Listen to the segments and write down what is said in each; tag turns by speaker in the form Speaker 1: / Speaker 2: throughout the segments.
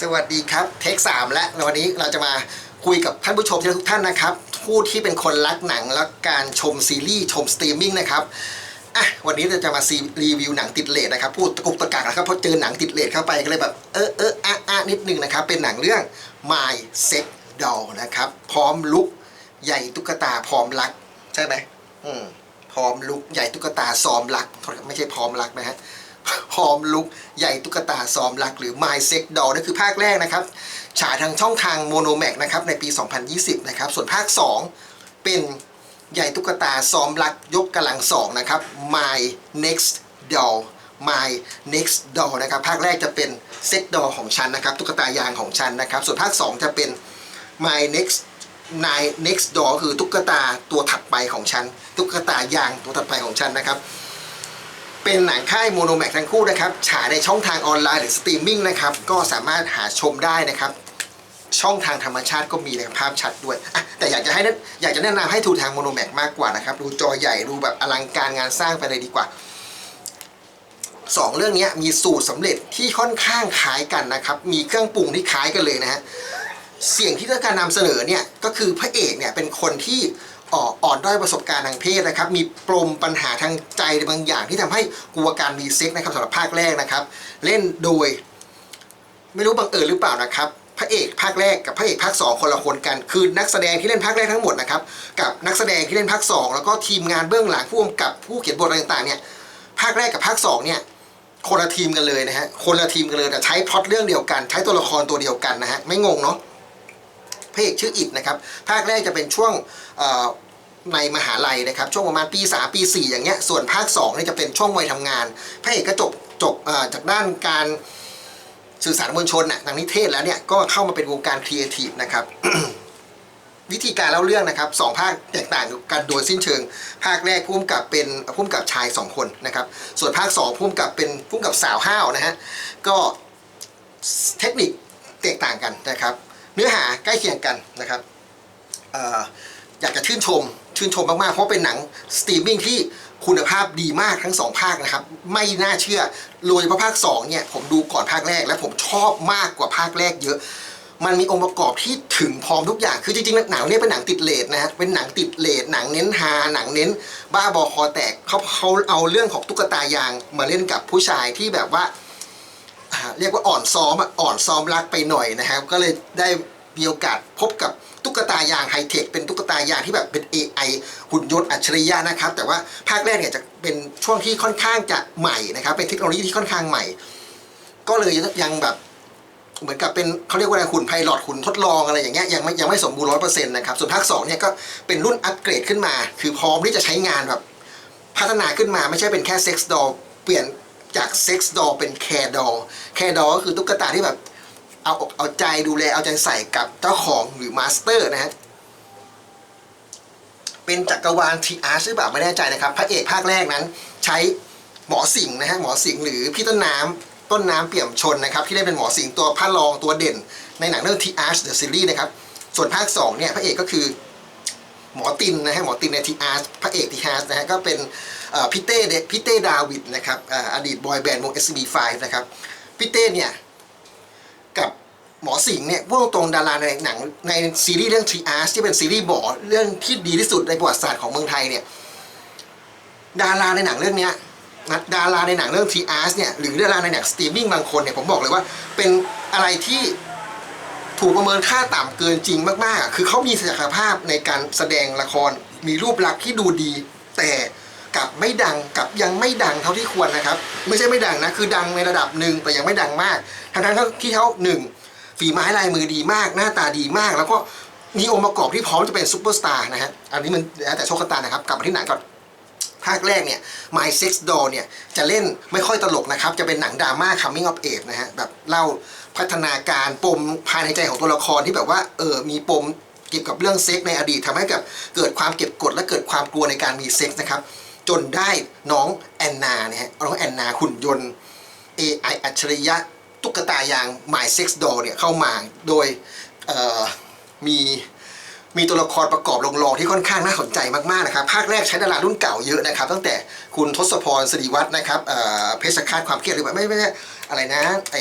Speaker 1: สวัสดีครับเทคสามและวันนี้เราจะมาคุยกับท่านผู้ชมทุกท่านนะครับ ผู้ที่เป็นคนรักหนังและการชมซีรีส์ชมสตรีมมิ่งนะครับอะวันนี้เราจะมาซีรีวิวหนังติดเลทนะครับพูดตะกุกตะกักนะครับเพราะเจอหนังติดเลทเข้าไปก็เลยแบบเออเอออะอะนิดนึงนะครับ เป็นหนังเรื่อง My Sex Doll นะครับ พร้อมลุกใหญ่ตุ๊กตาพร้อมรัก ใช่ไหมอืมพร้อมลุกใหญ่ตุ๊กตาซ้อมรักไม่ใช่พร้อมรักนะฮะ พร้อมลุกใหญ่ตุ๊กตาซ้อมรักหรือ My Sex Doll นั่นคือภาคแรกนะครับ ฉายทางช่องทางโมโนแมกนะครับในปี 2020 นะครับ ส่วนภาค 2 เป็นใหญ่ตุ๊กตาซ้อมรักยกกำลังสองนะครับ My Next Doll My Next Doll นะครับ ภาคแรกจะเป็น Sex Doll ของฉันนะครับ ตุ๊กตายางของฉันนะครับ ส่วนภาค 2 จะเป็น My Next My Next Doll คือตุ๊กตาตัวถัดไปของฉัน ตุ๊กตายางตัวถัดไปของฉันนะครับ เป็นหนังค่ายโมโนแมกทั้งคู่นะครับ ฉายในช่องทางออนไลน์หรือสตรีมมิ่งนะครับ ก็สามารถหาชมได้นะครับ ช่องทางธรรมชาติก็มีนะครับภาพชัดด้วย แต่อยากจะให้นะอยากจะแนะนำให้ทูทางโมโนแมกมากกว่านะครับ ดูจอใหญ่ดูแบบอลังการงานสร้างไปเลยดีกว่าสองเรื่องนี้มีสูตรสำเร็จที่ค่อนข้างคล้ายกันนะครับ มีเครื่องปรุงที่คล้ายกันเลยนะฮะเสียงที่ต้องการนำเสนอเนี่ยก็คือพระเอกเนี่ยเป็นคนที่ อ่อนด้อยประสบการณ์ทางเพศนะครับ มีปมปัญหาทางใจบางอย่างที่ทำให้กลัวการมีเซ็กนะครับสำหรับภาคแรกนะครับ เล่นโดย ไม่รู้บังเอิญหรือเปล่านะครับพระเอกภาคแรกกับพระเอกภาค 2 คนละคนกัน คือนักแสดงที่เล่นภาคแรกทั้งหมดนะครับกับนักแสดงที่เล่นภาค 2 แล้วก็ทีมงานเบื้องหลังผู้กำกับผู้เขียนบทอะไรต่างๆเนี่ยภาคแรกกับภาค2เนี่ยคนละทีมกันเลยนะฮะคนละทีมกันเลยแต่ใช้พล็อตเรื่องเดียวกัน ใช้ตัวละครตัวเดียวกันนะฮะไม่งงเนาะพระเอกชื่ออิดนะครับภาคแรกจะเป็นช่วง ในมหาลัยนะครับ ช่วงประมาณปี 3 ปี 4 อย่างเงี้ยส่วนภาค2เนี่ยจะเป็นช่วงวัยทำงานพระเอกก็จบจบจากด้านการสื่อสารมวลชนน่ะทางนิเทศแล้วเนี่ยก็เข้ามาเป็นวงการครีเอทีฟนะครับวิธีการเล่าเรื่องนะครับสองภาคแตกต่างกันโดยสิ้นเชิง ภาคแรกพุ่มกับเป็นพุ่มกับชายสองคนนะครับ ส่วนภาคสองพุ่มกับเป็นพุ่มกับสาวห้าวนะฮะก็เทคนิคแตกต่างกันนะครับ เนื้อหาใกล้เคียงกันนะครับอออยากจะชื่นชม ชื่นชมมากๆ เพราะเป็นหนังสตรีมมิ่งที่คุณภาพดีมากทั้งสองภาคนะครับ ไม่น่าเชื่อโดยเฉพาะภาค2เนี่ยผมดูก่อนภาคแรก และผมชอบมากกว่าภาคแรกเยอะ มันมีองค์ประกอบที่ถึงพร้อมทุกอย่าง คือจริงๆหนังเนี่ยเป็นหนังติดเลทนะฮะเป็นหนังติดเลทหนังเน้นฮาหนังเน้น บ้าบอคอแตกเขาเขาเอาเรื่องของตุ๊กตายางมาเล่นกับผู้ชายที่แบบว่าเรียกว่าอ่อนซ้อมอ่อนซ้อมรักไปหน่อยนะครับก็เลยได้ มีโอกาสพบกับตุ๊กตายางไฮเทคเป็นตุ๊กตายางที่แบบเป็น AI หุ่นยนต์อัจฉริยะนะครับ แต่ว่าภาคแรกเนี่ยจะเป็นช่วงที่ค่อนข้างจะใหม่นะครับ เป็นเทคโนโลยีที่ค่อนข้างใหม่ ก็เลยยังแบบเหมือนกับเป็นเขาเรียกว่าอะไรหุ่นไพลอตหุ่นทดลองอะไรอย่างเงี้ยยังไม่ยังไม่สมบูรณ์ร้อยเปอร์เซ็นต์นะครับส่วนภาคสองเนี่ยก็เป็นรุ่นอัปเกรดขึ้นมา คือพร้อมที่จะใช้งานแบบพัฒนาขึ้นมาไม่ใช่เป็นแค่เซ็กซ์ดอลเปลี่ยนจากเซ็กซ์ดอลเป็นแคร์ดอลแคร์ดอลก็คือตุ๊กตาที่แบบ เอาอกเอาใจดูแลเอาใจใส่กับเจ้าของหรือมาสเตอร์นะฮะเป็นจักรวาลทีอาร์หรือเปล่าไม่แน่ใจนะครับ พระเอกภาคแรกนั้น ใช้หมอสิงห์นะฮะหมอสิงห์หรือพี่ต้นน้ำต้นน้ำเปี่ยมชนนะครับ ที่ได้เป็นหมอสิงห์ตัวพระรองตัวเด่น ในหนังเรื่องทีอาร์เดอะซีรีส์นะครับ ส่วนภาค2เนี่ยพระเอกก็คือหมอตินนะฮะหมอตินในทีอาร์พระเอกทีอาร์นะฮะก็เป็นพี่เต้พี่เต้ดาวิดนะครับอ่าอดีตบอยแบนด์วง SB5 นะครับพี่เต้เนี่ย กับหมอสิงห์เนี่ยพูดตรงๆดาราในหนังในซีรีส์เรื่อง Three Arts ที่เป็นซีรีส์บอเรื่องที่ดีที่สุดในประวัติศาสตร์ของเมืองไทยเนี่ยดาราในหนังเรื่องเนี้ยนะดาราในหนังเรื่อง Three Arts เนี่ยหรือดาราในหนังสตรีมมิ่งบางคนเนี่ยผมบอกเลยว่าเป็นอะไรที่ถูกประเมินค่าต่ำเกินจริงมากๆ คือเขามีศักยภาพในการแสดงละครมีรูปลักษณ์ที่ดูดี แต่ กลับไม่ดังกับยังไม่ดังเท่าที่ควรนะครับ ไม่ใช่ไม่ดังนะคือดังในระดับหนึ่งแต่ยังไม่ดังมากทั้งทั้งที่เขาหนึ่งฝีไม้ลายมือดีมาก หน้าตาดีมาก แล้วก็มีองค์ประกอบที่พร้อมจะเป็นซูเปอร์สตาร์นะฮะอันนี้มันแล้วแต่โชคชะตานะครับกลับมาที่หนังก่อนภาคแรกเนี่ย My Sex Doll เนี่ย จะเล่นไม่ค่อยตลกนะครับ จะเป็นหนังดราม่า coming of age นะฮะ แบบเล่าพัฒนาการปมภายในใจของตัวละครที่แบบว่า เออ มีปมเกี่ยวกับเรื่องเซ็กในอดีตทำให้กับเกิดความเก็บกดและเกิดความกลัวในการมีเซ็กส์นะครับ จนได้น้องแอนนาเนี่ยฮะน้องแอนนาหุ่นยนต์ AI อัจฉริยะตุ๊กตายาง My Sex Doll เนี่ยเข้ามาโดยมีมีตัวละครประกอบลงรองที่ค่อนข้างน่าสนใจมากๆนะครับ ภาคแรกใช้ดารารุ่นเก่าเยอะนะครับ ตั้งแต่คุณทศพรสิริวัฒน์นะครับเพชรคาตความเครียดหรือว่าไม่ไม่ใช่อะไรนะไอ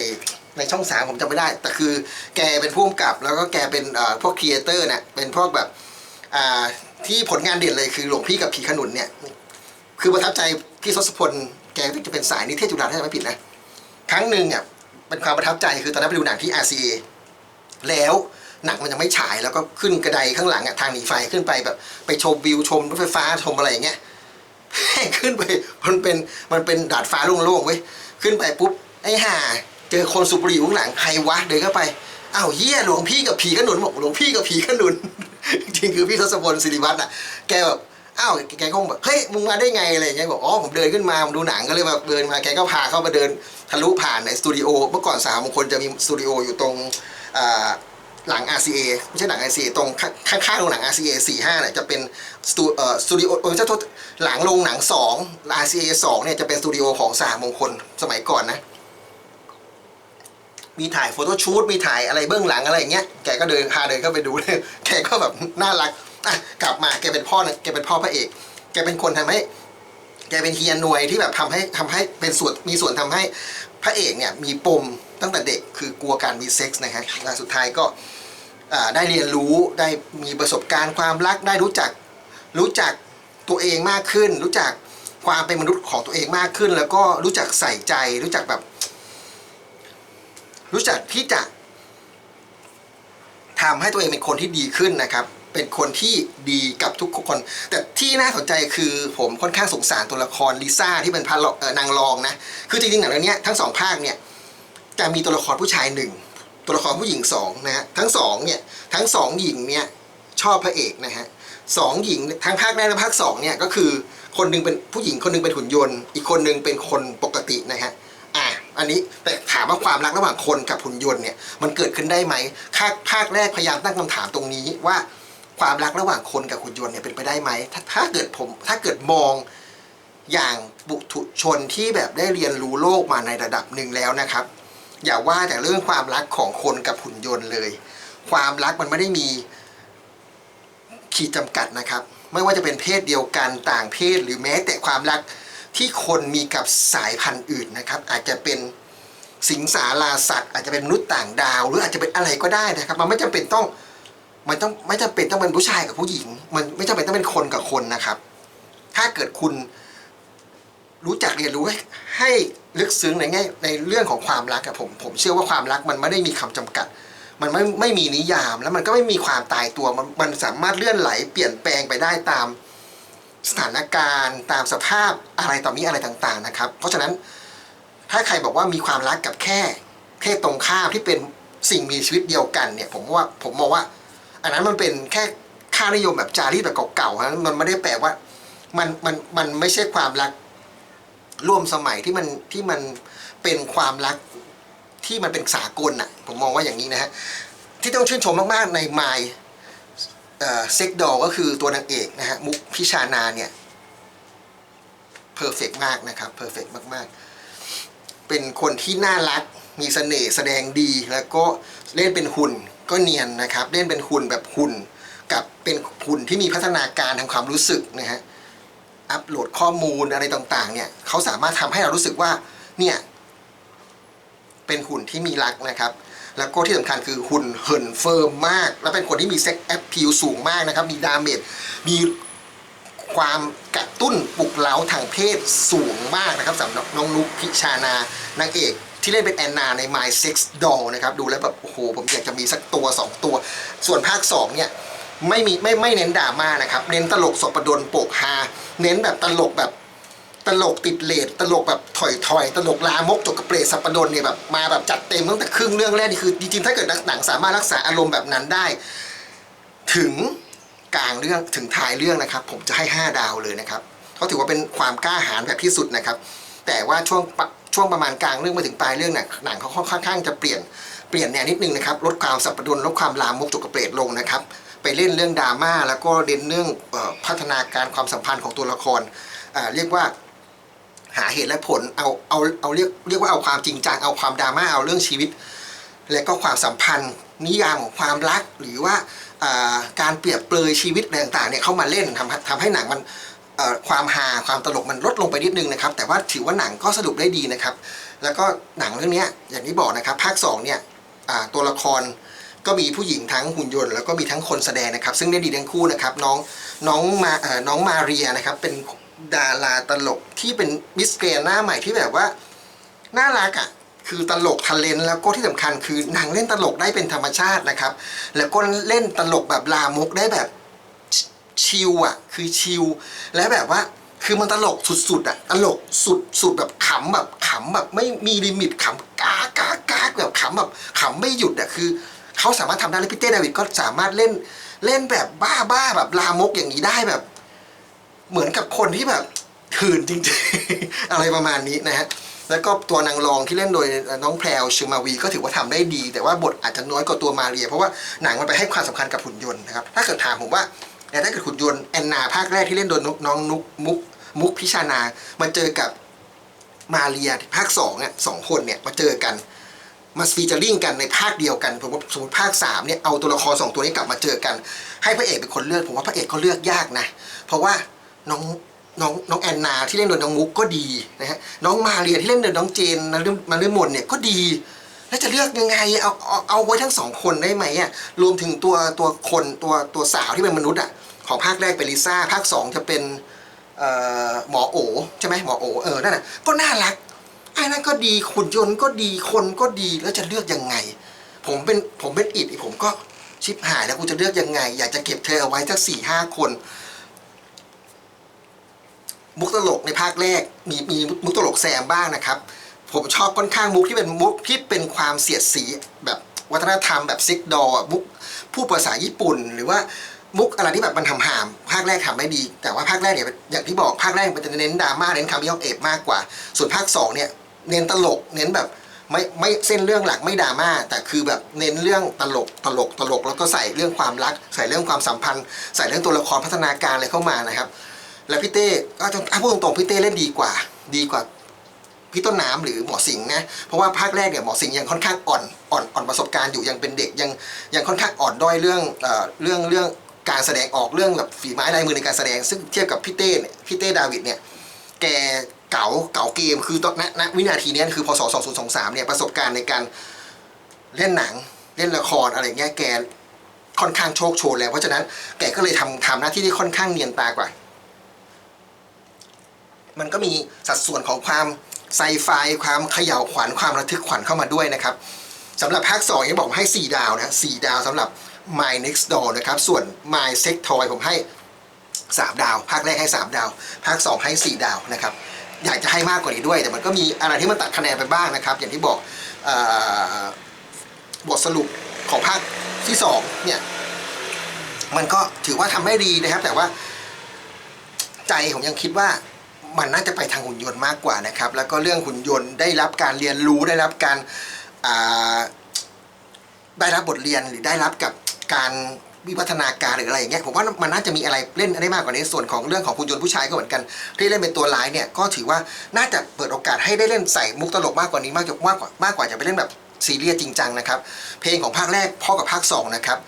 Speaker 1: ในช่องสามผมจำไม่ได้ แต่คือแกเป็นผู้กำกับแล้วก็แกเป็นพวกครีเอเตอร์เนี่ยเป็นพวกแบบที่ผลงานเด่นเลยคือหลวงพี่กับผีขนุนเนี่ย คือประทับใจพี่ทศพลแกก็จะเป็นสายนิเทศจุฬาถ้าจำไม่ผิดนะครั้งหนึ่งเนี่ยเป็นความประทับใจคือตอนนั้นไปดูหนังที่ RCA แล้วหนังมันยังไม่ฉายแล้วก็ขึ้นกระไดข้างหลังอะทางหนีไฟขึ้นไปแบบไปชมวิวชมรถไฟฟ้าชมอะไรอย่างเงี้ยขึ้นไปมันเป็นมันเป็นดาดฟ้าโล่งๆเว้ยขึ้นไปปุ๊บไอ้ห่าเจอคนสูบบุหรี่อยู่ข้างหลังใครวะเดินเข้าไปอ้าวเฮียหลวงพี่กับผีขนุนบอกหลวงพี่กับผีขนุนจริงๆคือพี่ทศพลศิริวัฒน์อะแกแบบ อ้าวแกก็คงแบบเฮ้ยมึงมาได้ไงอะไรอย่างเงี้ยบอกอ๋อผมเดินขึ้นมาผมดูหนังก็เลยแบบเดินมาแกก็พาเข้ามาเดินทะลุผ่านในสตูดิโอเมื่อก่อนสามมงคลจะมีสตูดิโออยู่ตรงหลัง RCA ไม่ใช่หลัง RCA ตรงข้างๆโรงหนัง RCA 4 5เนี่ยจะเป็นสตูเอ่อสตูดิโอเออจะโทษหลังโรงหนัง 2 RCA 2เนี่ยจะเป็นสตูดิโอของสามมงคลสมัยก่อนนะ มีถ่ายโฟโต้ชูตมีถ่ายอะไรเบื้องหลังอะไรอย่างเงี้ยแกก็เดินพาเดินเข้าไปดูเลยแกก็แบบน่ารัก กลับมาแกเป็นพ่อนะแกเป็นพ่อพระเอก แกเป็นคนทำให้ แกเป็นเฮียหน่วยที่แบบทำให้ทำให้เป็นส่วนมีส่วนทำให้พระเอกเนี่ยมีปมตั้งแต่เด็กคือกลัวการมีเซ็กส์นะฮะและสุดท้ายก็ได้เรียนรู้ได้มีประสบการณ์ความรักได้รู้จักรู้จักตัวเองมากขึ้น รู้จักความเป็นมนุษย์ของตัวเองมากขึ้น แล้วก็รู้จักใส่ใจ รู้จักแบบ รู้จักที่จะทำให้ตัวเองเป็นคนที่ดีขึ้นนะครับ เป็นคนที่ดีกับทุกคน แต่ที่น่าสนใจคือผมค่อนข้างสงสารตัวละครลิซ่าที่เป็นพระนางรองนะ คือจริงๆหนังเรื่องเนี้ยทั้งสองภาคเนี่ยจะมีตัวละครผู้ชายหนึ่งตัวละครผู้หญิงสองนะฮะทั้งสองเนี่ยทั้งสองหญิงเนี่ยชอบพระเอกนะฮะสองหญิงทั้งภาคแรกและภาคสองเนี่ยก็คือคนหนึงเป็นผู้หญิงคนหนึงเป็นหุ่นยนต์ อีกคนหนึงเป็นคนปกตินะฮะอะอันนี้แต่ถามว่าความรักระหว่างคนกับหุ่นยนต์เนี่ยมันเกิดขึ้นได้ไหมภาคภาคแรกพยายามตั้งคำถามตรงนี้ว่า ความรักระหว่างคนกับหุ่นยนต์เนี่ยเป็นไปได้ไหมถ้าถ้าเกิดผมถ้าเกิดมองอย่างบุถุชนที่แบบได้เรียนรู้โลกมาในระดับหนึ่งแล้วนะครับ อย่าว่าแต่เรื่องความรักของคนกับหุ่นยนต์เลย ความรักมันไม่ได้มีขีดจำกัดนะครับ ไม่ว่าจะเป็นเพศเดียวกันต่างเพศหรือแม้แต่ความรักที่คนมีกับสายพันธุ์อื่นนะครับ อาจจะเป็นสิงสาราสัตว์ อาจจะเป็นมนุษย์ต่างดาว หรืออาจจะเป็นอะไรก็ได้นะครับ มันไม่จำเป็นต้อง มันต้องไม่จำเป็นต้องเป็นผู้ชายกับผู้หญิง มันไม่จำเป็นต้องเป็นคนกับคนนะครับ ถ้าเกิดคุณรู้จักเรียนรู้ให้ให้ลึกซึ้งในแง่ในเรื่องของความรักกับผม ผมเชื่อว่าความรักมันไม่ได้มีคำจำกัด มันไม่ไม่มีนิยาม แล้วมันก็ไม่มีความตายตัว มันมันสามารถเลื่อนไหลเปลี่ยนแปลงไปได้ตามสถานการณ์ตามสภาพอะไรต่อมีอะไรต่างๆนะครับ เพราะฉะนั้นถ้าใครบอกว่ามีความรักกับแค่เพศตรงข้ามที่เป็นสิ่งมีชีวิตเดียวกันเนี่ย ผมว่าผมมองว่า อันนั้นมันเป็นแค่ค่านิยมแบบจารีตแบบเก่าๆนะมันไม่ได้แปลว่า มันมันมันไม่ใช่ความรักร่วมสมัยที่มันที่มันเป็นความรักที่มันเป็นสากลน่ะ ผมมองว่าอย่างนี้นะฮะ ที่ต้องชื่นชมมากๆใน My เซ็กดอก็คือตัวนางเอกนะฮะ มุกพิชานาเนี่ยเพอร์เฟกมากนะครับเพอร์เฟกมากๆ เป็นคนที่น่ารักมีเสน่ห์แสดงดีแล้วก็เล่นเป็นหุ่น ก็เนียนนะครับเล่นเป็นหุ่นแบบหุ่นกับเป็นหุ่นที่มีพัฒนาการทางความรู้สึกนะฮะอัปโหลดข้อมูลอะไรต่างๆ เนี่ยเขาสามารถทำให้เรารู้สึกว่าเนี่ยเป็นหุ่นที่มีรักนะครับ แล้วก็ที่สำคัญคือหุ่นเหินเฟิร์มมาก แล้วเป็นคนที่มีเซ็กแอปพิวสูงมากนะครับ มีดาเมจมีความกระตุ้นปลุกเร้าทางเพศสูงมากนะครับสำหรับน้องนุกพิชานา นางเอก ที่เล่นเป็นแอนนาใน My Sex Doll นะครับดูแล้วแบบโอ้โหผมอยากจะมีสักตัว 2 ตัว ส่วนภาค 2 เนี่ยไม่มีไม่ไม่เน้นดราม่านะครับ เน้นตลกสบประดนโปกฮาเน้นแบบตลกแบบตลกติดเลทตลกแบบถอยถอยตลกลามกจกกระเปรสัปปดนเนี่ยแบบมาแบบจัดเต็มตั้งแต่ครึ่งเรื่องแรกนี่คือจริงๆถ้าเกิดหนังสามารถรักษาอารมณ์แบบนั้นได้ ถึงกลางเรื่องถึงท้ายเรื่องนะครับ ผมจะให้ 5 ดาวเลยนะครับเขาถือว่าเป็นความกล้าหาญแบบที่สุดนะครับ แต่ว่าช่วง ช่วงประมาณกลางเรื่องมาถึงปลายเรื่องเนี่ยหนังเขาค่อนข้างจะเปลี่ยนเปลี่ยนแนวนิดนึงนะครับลดความสับปะรดลดความลามกจุกกระเปรตลงนะครับไปเล่นเรื่องดราม่าแล้วก็เล่นเรื่องพัฒนาการความสัมพันธ์ของตัวละครเรียกว่าหาเหตุและผลเอาเอาเอาเรียกเรียกว่าเอาความจริงจังเอาความดราม่าเอาเรื่องชีวิต และก็ความสัมพันธ์ นิยามของความรักหรือว่าการเปรียบเปรยชีวิตอะไรต่างๆเนี่ยเข้ามาเล่นทำให้ทำให้หนังมัน ความฮาความตลกมันลดลงไปนิดนึงนะครับ แต่ว่าถือว่าหนังก็สรุปได้ดีนะครับ แล้วก็หนังเรื่องนี้อย่างที่บอกนะครับ ภาคสองเนี่ยตัวละครก็มีผู้หญิงทั้งหุ่นยนต์แล้วก็มีทั้งคนแสดงนะครับ ซึ่งได้ดีทั้งคู่นะครับน้องน้องมาเอ่อน้องมาเรียนะครับ เป็นดาราตลกที่เป็นมิสเกรนหน้าใหม่ที่แบบว่าน่ารักอะคือตลกทะเลนแล้วก็ที่สำคัญคือหนังเล่นตลกได้เป็นธรรมชาตินะครับ แล้วก็เล่นตลกแบบลามกได้แบบ ชิลอะคือชิลและแบบว่าคือมันตลกสุดๆอะตลกสุดสุดแบบขำแบบขำแบบไม่มีลิมิตขำกากากากแบบขำแบบขำไม่หยุดอะคือเขาสามารถทำได้แล้วพี่เต้ดาวิดก็สามารถเล่นเล่นแบบบ้าๆแบบลามกอย่างนี้ได้แบบ เหมือนกับคนที่แบบถื่นจริงๆ อะไรประมาณนี้นะฮะแล้วก็ตัวนางรองที่เล่นโดยน้องแพรวชูมาวีก็ถือว่าทำได้ดี แต่ว่าบทอาจจะน้อยกว่าตัวมาเรีย เพราะว่าหนังมันไปให้ความสำคัญกับหุ่นยนต์นะครับถ้าเกิดถามผมว่า แต่ถ้าเกิดหุ่นยนต์แอนนาภาคแรกที่เล่นโดยน้องนุกมุกมุกพิชานา มันเจอกับมาเรียภาคสองอะสองคนเนี่ยมาเจอกัน มาฟีเจอริ่งกันในภาคเดียวกันผมว่าสมมติภาคสามเนี่ยเอาตัวละครสองตัวนี้กลับมาเจอกัน ให้พระเอกเป็นคนเลือกผมว่าพระเอกก็เลือกยากนะ เพราะว่าน้องน้องน้องแอนนาที่เล่นโดยน้องมุกก็ดีนะฮะน้องมาเรียที่เล่นโดยน้องเจนมาเรื่องมาเรื่องมนเนี่ยก็ดีแล้วจะเลือกยังไงเอาเอาเอาไว้ทั้งสองคนได้ไหมอะรวมถึงตัวตัวคนตัวตัวสาวที่เป็นมนุษย์อะ ของภาคแรกเป็นลิซ่าภาคสองจะเป็นหมอโอใช่ไหมหมอโอเออนั่นน่ะก็น่ารักไอ้นั่นก็ดีขุนยนต์ก็ดีคนก็ดีแล้วจะเลือกยังไง ผมเป็นผมเป็นอิดผมก็ชิบหายแล้วกูจะเลือกยังไง อยากจะเก็บเธอเอาไว้สักสี่ห้าคน มุกตลกในภาคแรกมีมีมุกตลกแซมบ้างนะครับ ผมชอบค่อนข้างมุกที่เป็นมุกที่เป็นความเสียดสีแบบวัฒนธรรมแบบซิกดอร์มุกพูดภาษาญี่ปุ่นหรือว่า มุกอะไรที่แบบมันทำหาม ภาคแรกทำไม่ดี แต่ว่าภาคแรกเนี่ยอย่างที่บอกภาคแรกมันจะเน้นดราม่าเน้นคำย่อเอบมากกว่า ส่วนภาคสองเนี่ยเน้นตลกเน้นแบบไม่ไม่เส้นเรื่องหลักไม่ดราม่าแต่คือแบบเน้นเรื่องตลกตลกตลก แล้วก็ใส่เรื่องความรัก ใส่เรื่องความสัมพันธ์ ใส่เรื่องตัวละครพัฒนาการอะไรเข้ามานะครับ แล้วพี่เต้ก็ต้องอะพูดตรงๆพี่เต้เล่นดีกว่า ดีกว่าพี่ต้นน้ำหรือหมอสิงห์นะ เพราะว่าภาคแรกเนี่ยหมอสิงห์ยังค่อนข้างอ่อนอ่อนอ่อนประสบการณ์อยู่ยังเป็นเด็กยังยังค่อนข้างอ่อนด้อยเรื่องเอ่อเรื่องเรื่อง การแสดงออกเรื่องแบบฝีไม้ลายมือในการแสดง ซึ่งเทียบกับพี่เต้เนี่ยพี่เต้ดาวิดเนี่ยแกเก๋าเก๋าเกมคือตอนณณวินาทีนี้คือพศ2023เนี่ยประสบการณ์ในการเล่นหนังเล่นละครอะไรเงี้ยแกค่อนข้างโชคโชนแล้ว เพราะฉะนั้นแกก็เลยทำทำหน้าที่ที่ค่อนข้างเนียนตากว่า มันก็มีสัดส่วนของความไซไฟความเขย่าวขวัญความระทึกขวัญเข้ามาด้วยนะครับสำหรับภาค2ยังบอกให้ 4 ดาวนะ4ดาวสำหรับ My Next Door นะครับ ส่วน My Sex Toy ผมให้ 3 ดาว ภาคแรกให้ 3 ดาว ภาค 2 ให้ 4 ดาวนะครับ อยากจะให้มากกว่านี้ด้วย แต่มันก็มีอะไรที่มันตัดคะแนนไปบ้างนะครับ อย่างที่บอกออบทสรุปของภาคที่ 2 เนี่ย มันก็ถือว่าทำได้ดีนะครับ แต่ว่าใจผมยังคิดว่ามันน่าจะไปทางหุ่นยนต์มากกว่านะครับ แล้วก็เรื่องหุ่นยนต์ได้รับการเรียนรู้ได้รับการได้รับบทเรียนหรือได้รับกับ การวิวัฒนาการหรืออะไรอย่างเงี้ยผมว่ามันน่าจะมีอะไรเล่นได้มากกว่านี้ส่วนของเรื่องของหุ่นยนต์ผู้ชายก็เหมือนกัน ที่เล่นเป็นตัวร้ายเนี่ยก็ถือว่าน่าจะเปิดโอกาสให้ได้เล่นใส่มุกตลกมากกว่านี้มากมากกว่ามากกว่าจะไปเล่นแบบซีเรียสจริงจังนะครับเพลงของภาคแรกพ่อกับภาคสองนะครับ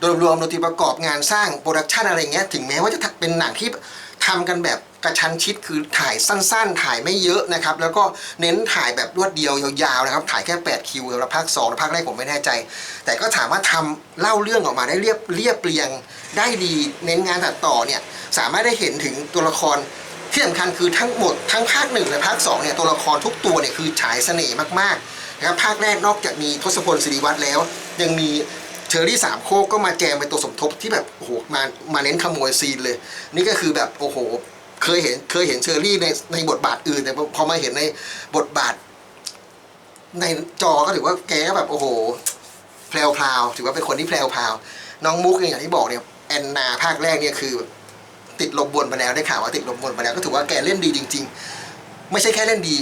Speaker 1: โดยรวมดนตรีประกอบงานสร้างโปรดักชันอะไรเงี้ยถึงแม้ว่าจะเป็นหนังที่ทำกันแบบ กระชั้นชิดคือถ่ายสั้นๆ ถ่ายไม่เยอะนะครับ แล้วก็เน้นถ่ายแบบรวดเดียวยาวๆนะครับ ถ่ายแค่ 8 คิวสำหรับภาค2และภาคแรกผมไม่แน่ใจ แต่ก็สามารถทำเล่าเรื่องออกมาได้เรียบเรียบเรียง ได้ดีเน้นงานตัดต่อเนี่ยสามารถได้เห็นถึงตัวละครที่สำคัญคือทั้งหมดทั้งภาคหนึ่งและภาคสองเนี่ยตัวละครทุกตัวเนี่ยคือฉายเสน่ห์มากๆนะครับภาคแรกนอกจากมีทศพลศิริวัตรแล้ว ยังมีเชอรี่สามโคกก็มาแจมเป็นตัวสมทบที่แบบโอ้โหมามาเน้นขโมยซีนเลย นี่ก็คือแบบโอ้โห เคยเห็นเคยเห็นเชอรี่ในในบทบาทอื่นแต่พอมาเห็นในบทบาท ในจอก็ถือว่าแกก็แบบโอ้โหแพรวพราวถือว่าเป็นคนที่แพรวพราวน้องมุกอย่างที่บอกเนี่ยแอนนาภาคแรกเนี่ยคือ ติดลมบนไปแล้วได้ข่าวว่าติดลมบนไปแล้วก็ถือว่าแกเล่นดีจริง ๆ ไม่ใช่แค่เล่นดี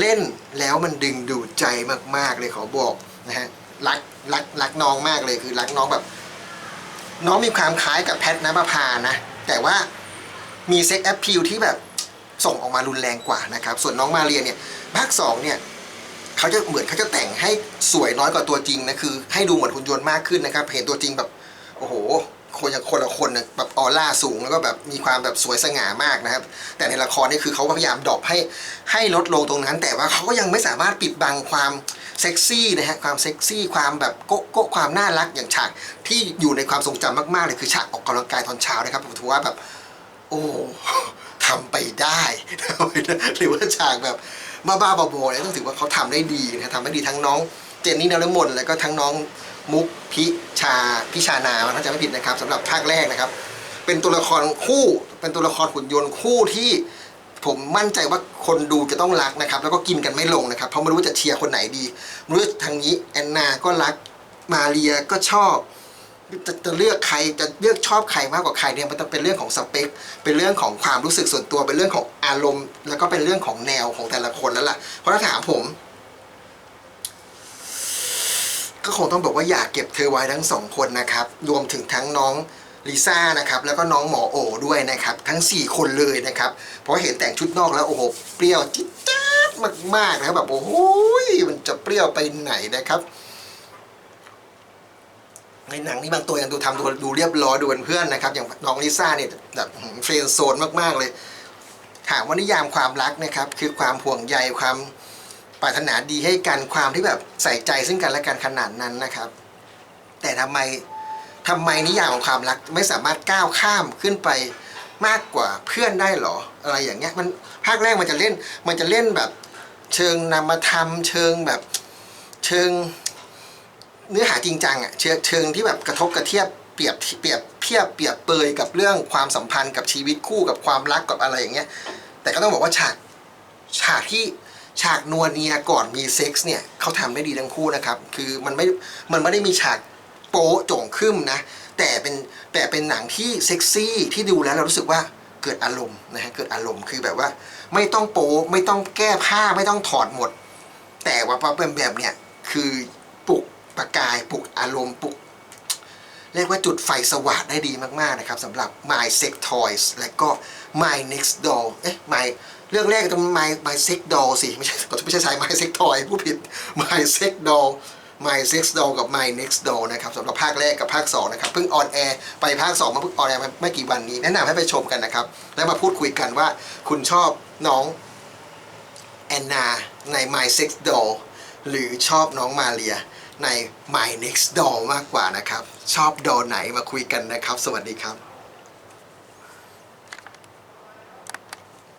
Speaker 1: เล่นแล้วมันดึงดูดใจมากๆเลยขอบอกนะฮะรักรักรักน้องมากเลยคือรักน้องแบบ น้องมีความคล้ายกับแพทนภพานะ แต่ว่า มีเซ็กแอปพิลที่แบบส่งออกมารุนแรงกว่านะครับ ส่วนน้องมาเรียเนี่ยภาคสองเนี่ยเขาจะเหมือนเขาจะแต่งให้สวยน้อยกว่าตัวจริงนะคือ ให้ดูเหมือนหุ่นยนต์มากขึ้นนะครับ เห็นตัวจริงแบบโอ้โห คนอย่างคนละคนนะแบบออร่าสูงแล้วก็แบบมีความแบบสวยสง่ามากนะครับ แต่ในละครนี่คือเขาพยายามดรอปให้ให้ลดลงตรงนั้น แต่ว่าเขาก็ยังไม่สามารถปิดบังความเซ็กซี่นะฮะความเซ็กซี่ความแบบโกะโกะความน่ารักอย่างฉากที่อยู่ในความทรงจำมากๆเลยคือฉากออกกำลังกายตอนเช้านะครับผมถือว่าแบบ อ้ทำไปได้หรือว่าฉากแบบบ้าๆบอๆเนี่ยต้องถือว่าเขาทำได้ดีนะทำได้ดีทั้งน้องเจนนี่นรมนแล้วก็ทั้งน้องมุกพิชาพิชานาถ้าจำไม่ผิดนะครับสำหรับภาคแรกนะครับ เป็นตัวละครคู่ เป็นตัวละครหุ่นยนต์คู่ที่ผมมั่นใจว่าคนดูจะต้องรักนะครับ แล้วก็กินกันไม่ลงนะครับ เพราะไม่รู้จะเชียร์คนไหนดีรู้ทางนี้แอนนาก็รักมาเรียก็ชอบ จะจะเลือกใครจะเลือกชอบใครมากกว่าใครเนี่ยมันต้องเป็นเรื่องของสเปค เป็นเรื่องของความรู้สึกส่วนตัว เป็นเรื่องของอารมณ์ แล้วก็เป็นเรื่องของแนวของแต่ละคนแล้วล่ะ เพราะถ้าถามผม ก็คงต้องบอกว่าอยากเก็บเธอไว้ทั้งสองคนนะครับ รวมถึงทั้งน้องลิซ่านะครับแล้วก็น้องหมอโอด้วยนะครับ ทั้ง 4 คนเลยนะครับ เพราะเห็นแต่งชุดนอกแล้วโอ้โหเปรี้ยวจิ๊ดจ๊าดมากๆนะครับแบบโอ้โหมันจะเปรี้ยวไปไหนนะครับ ในหนังนี่บางตัวยังดูทำดูดูเรียบร้อยดูเป็นเพื่อนนะครับ อย่างน้องลิซ่าเนี่ยแบบเฟรนด์โซนมากๆเลย ถามว่านิยามความรักนะครับ คือความห่วงใยความปรารถนาดีให้กันความที่แบบใส่ใจซึ่งกันและกันขนาดนั้นนะครับ แต่ทำไมทำไมนิยามของความรักไม่สามารถก้าวข้ามขึ้นไปมากกว่าเพื่อนได้หรอ อะไรอย่างเงี้ยมันภาคแรกมันจะเล่นมันจะเล่นแบบ เชิงนามธรรม เชิงแบบ เชิง เนื้อหาจริงจังอะเชิงเชิงที่แบบกระทบกระเทียบเปรียบเปรียบเทียบเปรียบเปยกับเรื่องความสัมพันธ์กับชีวิตคู่กับความรักกับอะไรอย่างเงี้ย แต่ก็ต้องบอกว่าฉากฉากที่ฉากนัวเนียก่อนมีเซ็กส์เนี่ยเขาทำได้ดีทั้งคู่นะครับ คือมันไม่มันไม่ได้มีฉากโป๊โจ่งขึ้นนะ แต่เป็นแต่เป็นหนังที่เซ็กซี่ที่ดูแล้วเรารู้สึกว่าเกิดอารมณ์นะฮะเกิดอารมณ์คือแบบว่า ไม่ต้องโป๊ไม่ต้องแก้ผ้าไม่ต้องถอดหมด แต่ว่าพอเป็นแบบเนี่ยคือ ประกายปลุกอารมณ์ปลุก เรียกว่าจุดไฟสว่างได้ดีมาก ๆ นะครับสำหรับ My Sex Toys และก็ My Next Doll เอ๊ะ My เรื่องแรกต้อง My My Sex Doll สิ ไม่ใช่ไม่ใช่ใช้ My Sex Toy ผู้ผิด My Sex Doll My Sex Doll กับ My Next Doll นะครับสำหรับภาคแรกกับภาค 2 นะครับ เพิ่งออนแอร์ไปภาค 2 มาเพิ่งออนแอร์มาไม่กี่วันนี้ แนะนำให้ไปชมกันนะครับ แล้วมาพูดคุยกันว่าคุณชอบน้องแอนนาใน My Sex Doll หรือชอบน้องมาเรีย ใน My Next door มากกว่านะครับ ชอบดอไหนมาคุยกันนะครับ สวัสดีครับ